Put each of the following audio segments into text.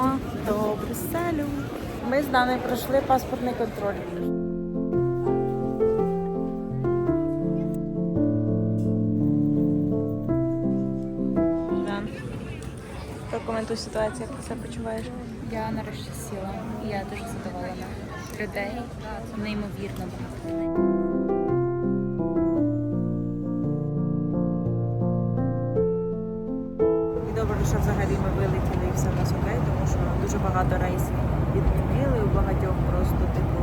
аеропорту. До Брюсселю. Ми з Даною пройшли паспортний контроль. Дан, прокоментуй ситуацію, як ти себе почуваєш. Я нарешті сіла, я дуже задоволена. Людей неймовірно багато. І добре, що взагалі ми вилетіли і все в нас окей, тому що дуже багато рейсів відмінили, у багатьох просто типу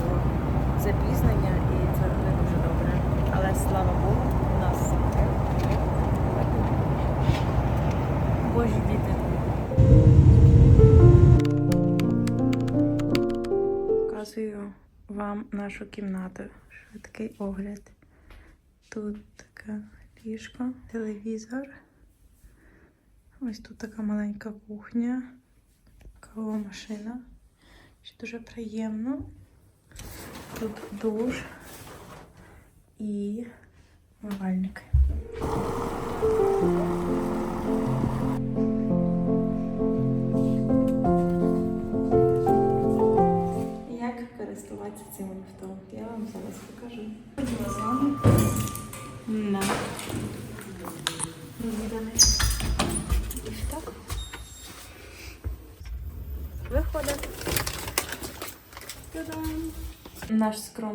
запізнення, і це не дуже добре. Але слава Богу, у нас. Божі діти. Показую вам нашу кімнату. Швидкий огляд. Тут таке ліжко, телевізор. Ось тут така маленька кухня, кавова машина. Що дуже приємно. Тут душ і мивальник.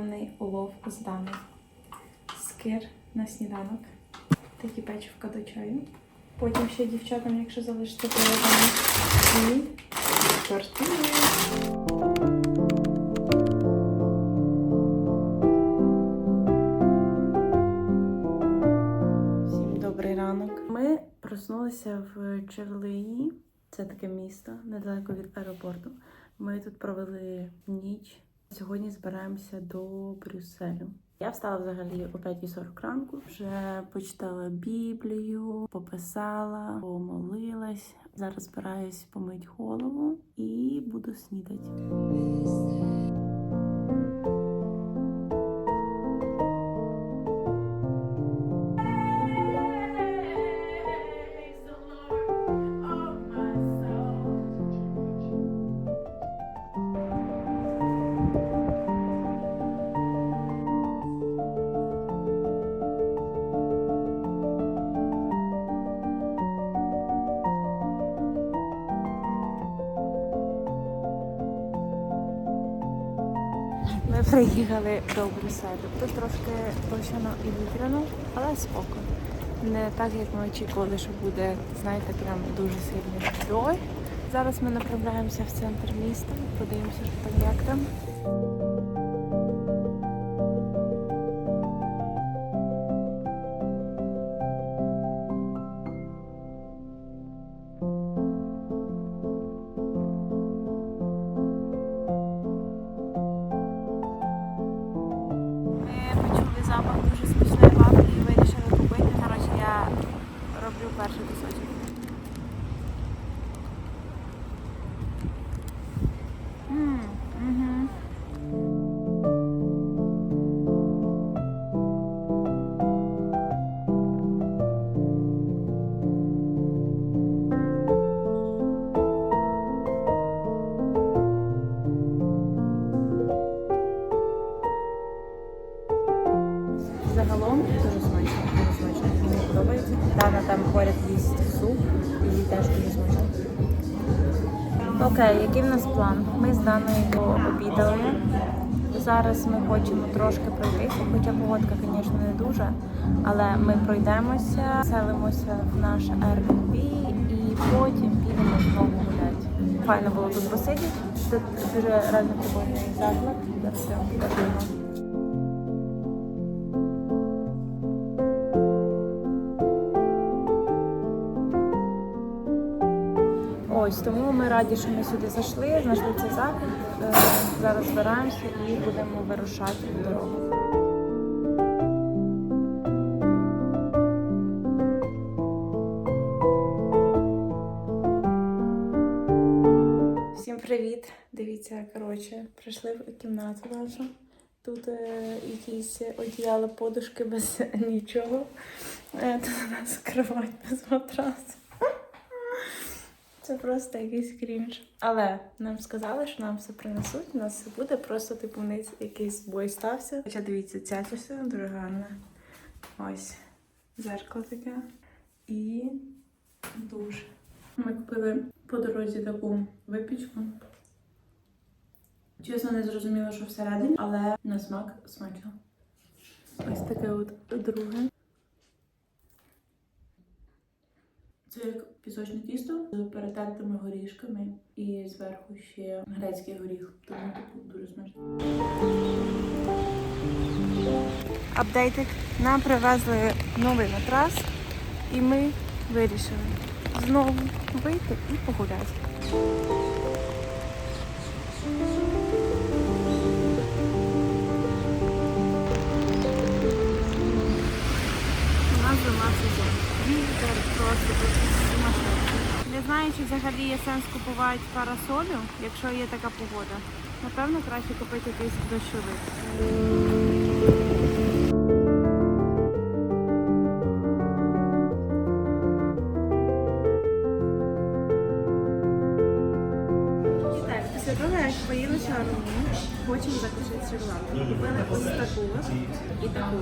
Скромний улов з Дани. Скир на сніданок. Такі печивка до чаю. Потім ще дівчатам, якщо залишиться. І. Ми проснулися в Чевлиї. Це таке місто недалеко від аеропорту. Ми тут провели ніч. Сьогодні збираємося до Брюсселю. Я встала взагалі о 5.40 ранку, вже почитала Біблію, пописала, помолилась. Зараз збираюсь помити голову і буду снідати. Ми приїхали до Брюсселю. Тут трошки дощано і вітряно, але споко. Не так, як ми очікували, що буде, знаєте, прям дуже сильний дощ. Зараз ми направляємося в центр міста, подивимося, що там як там. І теж. Окей, який в нас план? Ми з Даною обідали. Зараз ми хочемо трошки пройтися, хоча погодка, звісно, не дуже, але ми пройдемося, селимося в наш Airbnb і потім підемо знову гуляти. Файно було тут посидіти. Тут дуже різнотипний заклад. Вам покажу Ось тому ми раді, що ми сюди зайшли, знайшли цей заклад. Е, Зараз збираємося і будемо вирушати в дорогу. Всім привіт! Дивіться, коротше, прийшли в кімнату нашу. Тут е, якісь одіяла, подушки без нічого. Е, тут у нас кровать без матрасу. Це просто якийсь крінж. Але нам сказали, що нам все принесуть, у нас все буде, просто типу вниз якийсь бой стався. Хоча дивіться, ця частина дуже гарна. Ось зеркало таке. І душ. Ми купили по дорозі таку випічку. Чесно, не зрозуміла, що всередині, але на смак смачно. Ось таке от друге. Це як пісочне тісто з перетертими горішками і зверху ще грецький горіх. Тому типу дуже смачно. Апдейтик. Нам привезли новий матрас, і ми вирішили знову вийти і погуляти. Тут сумасшедший. Не знаю, чи взагалі є сенс купувати парасолю, якщо є така погода. Напевно, краще купити якийсь дощовик. Хочемо закусити шоколадом. Купили ось таку і таку.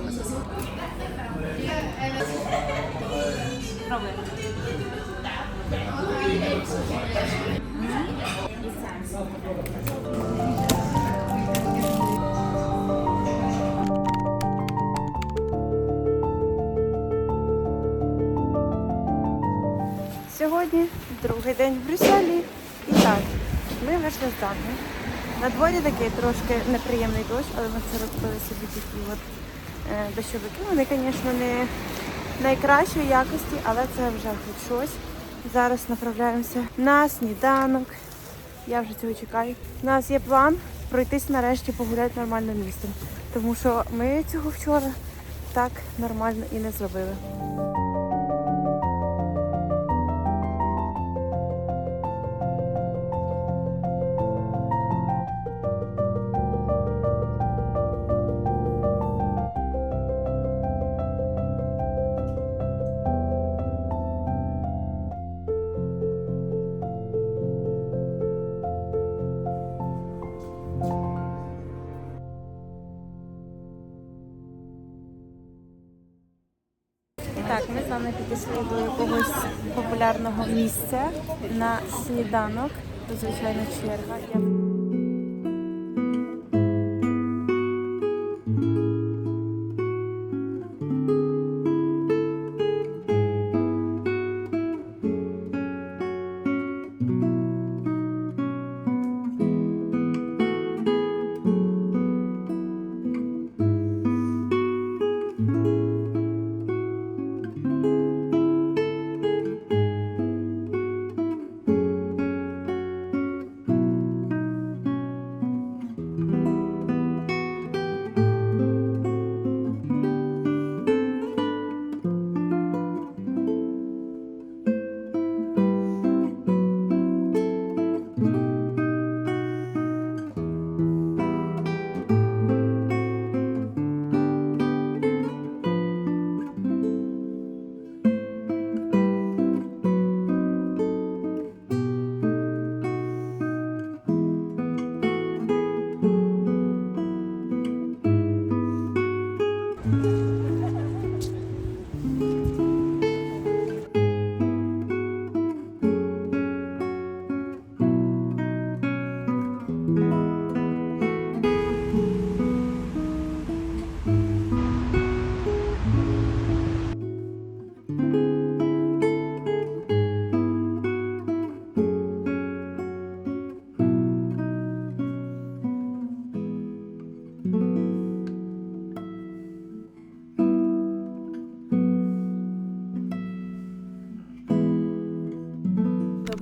Сьогодні другий день в Брюсселі. І так, ми вийшли з Данії. На дворі такий трошки неприємний дощ, але ми вчора купили собі такі от е, дощовики. Вони, звісно, не найкращої якості, але це вже хоч щось. Зараз направляємося на сніданок. Я вже цього чекаю. У нас є план пройтись нарешті погуляти нормально містом. Тому що ми цього вчора так нормально і не зробили. Ми підійшли до якогось популярного місця на сніданок. Звичайно, черга.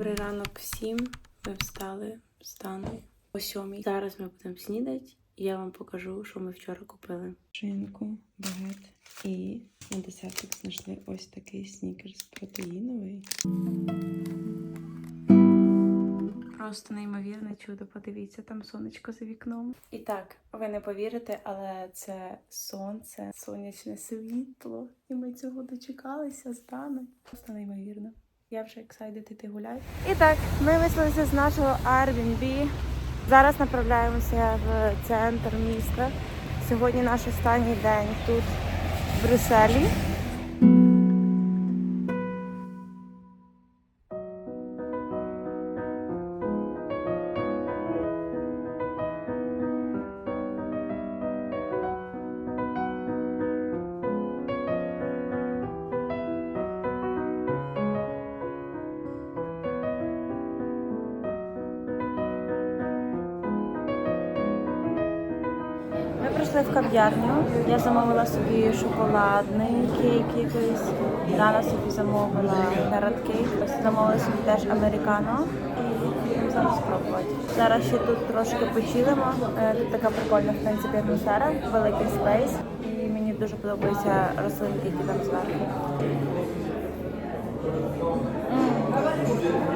Добрий ранок всім. Ми встали Даною о сьомій. Зараз ми будемо снідати. і Я вам покажу, що ми вчора купили. Шинку, багет і на десертик знайшли ось такий снікерс протеїновий. Просто неймовірне чудо. Подивіться, там сонечко за вікном. І так, ви не повірите, але це сонце, сонячне світло. І ми цього дочекалися з. Просто неймовірно. Я вже excited іти гуляти. І так, ми вислилися з нашого Airbnb. Зараз направляємося в центр міста. Сьогодні наш останній день тут, в Брюсселі. Ми в кав'ярню. Я замовила собі шоколадний кейк якийсь. Рана собі замовила карат кейк. Замовила собі теж американо. І будемо зараз спробувати. Зараз ще тут трошки почилимо. Е, Тут така прикольна в принципі атмосфера, великий спейс. І мені дуже подобаються рослинки, які там зверху.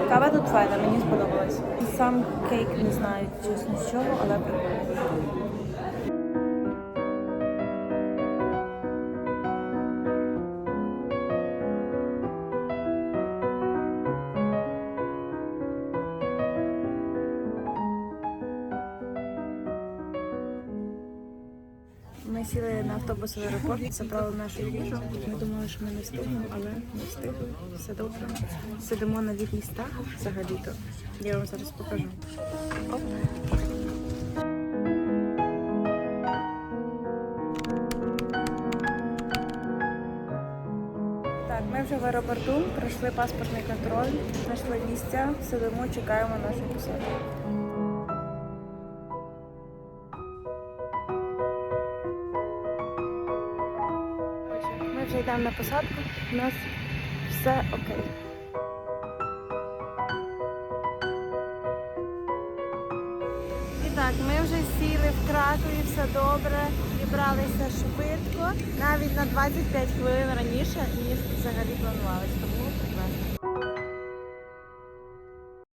Кава тут файна, мені сподобалась. Сам кейк не знаю чесно з чого, але прикольний. Сіли на автобус в аеропорт, забрали нашу їжу. Ми думали, що ми не встигнемо, але не встигли. Все добре. Сидимо на від містах взагалі-то. Я вам зараз покажу. Оп. Так, ми вже в аеропорту, пройшли паспортний контроль, знайшли місця, сидимо, чекаємо нашу посадку. Ми вже йдемо на посадку, у нас все окей. І так, ми вже сіли в Кракові, все добре, зібралися швидко, навіть на 25 хвилин раніше, ніж взагалі планувалось. Тому.